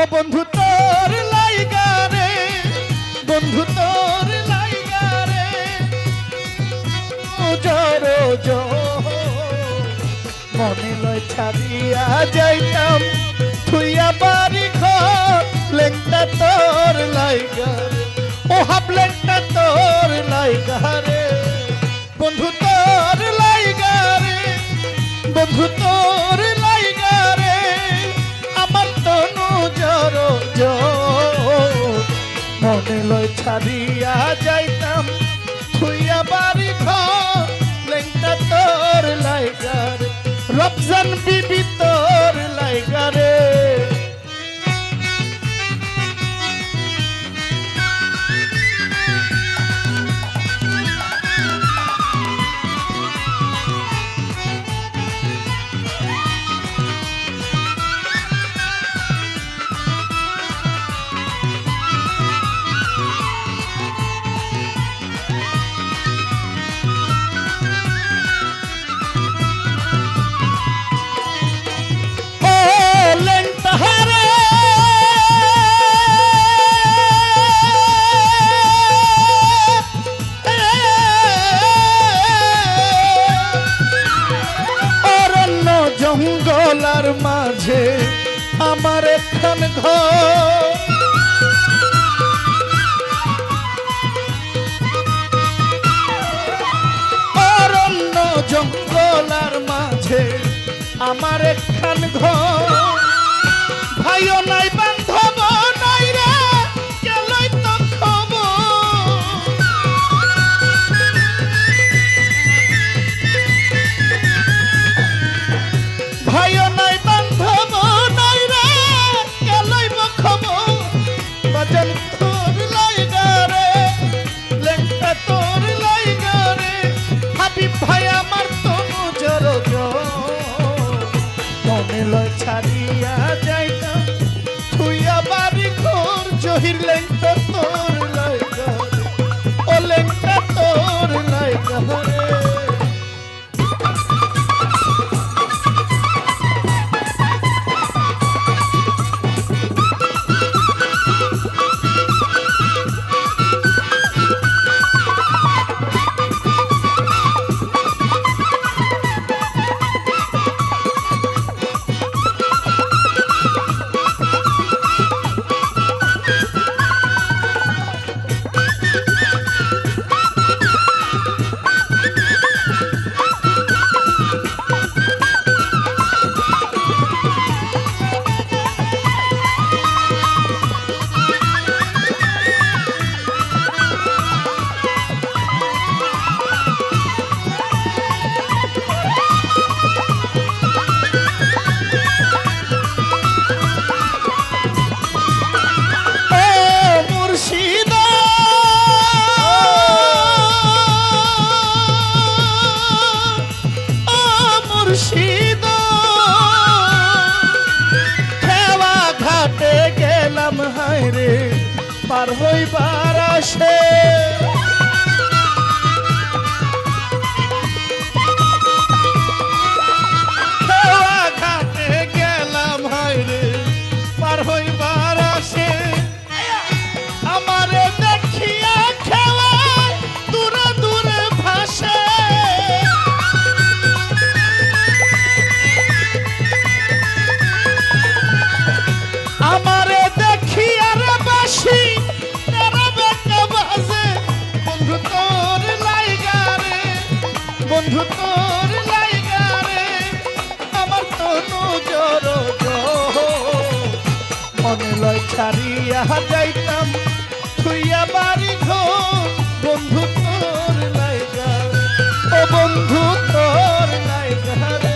ও বন্ধু, তোর লাইগা রে। বন্ধু, তোর লাইগা রে। জরো মনে লয় ছাড়িয়া যাইতাম, থুইয়া বাড়ি ঘর। লেংটা তোর লাইগা রে। ও হাফ লেংটা তোর লাইগা রে। বন্ধু, তোর লাইগা রে। বন্ধু, তোর লয় ছাড়িয়া যাইতাম থুইয়া বাড়ি ঘর লেংটা তোর লাইগার রপজান বিবি তোর লাইগা মাঝে আমার একখান ঘর। অরণ্য জঙ্গলার মাঝে আমার একখান ঘর। ভাইও নাই ছাড়িয়া যাইতাম। থুইয়া বাড়ি ঘর জহির লেংটা ছাড়িয়া যাইতাম থুইয়া বাড়ি ঘর বন্ধু তোর লাইগা ও বন্ধু তোর লাইগা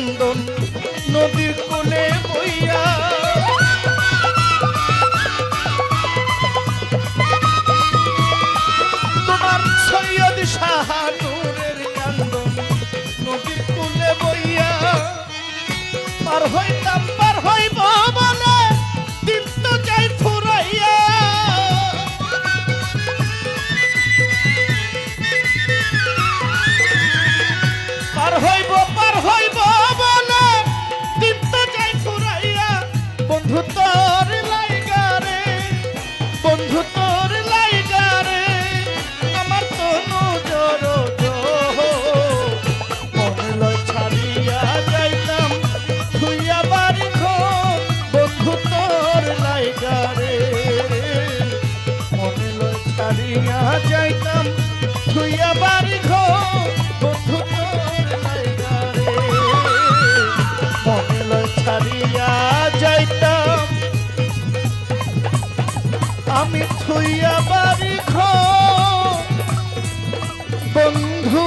கண்டோம் লাইয়া যাইতাম ধুইয়া বাড়ি ঘর বন্ধু তোর লাইয়া বন্ধু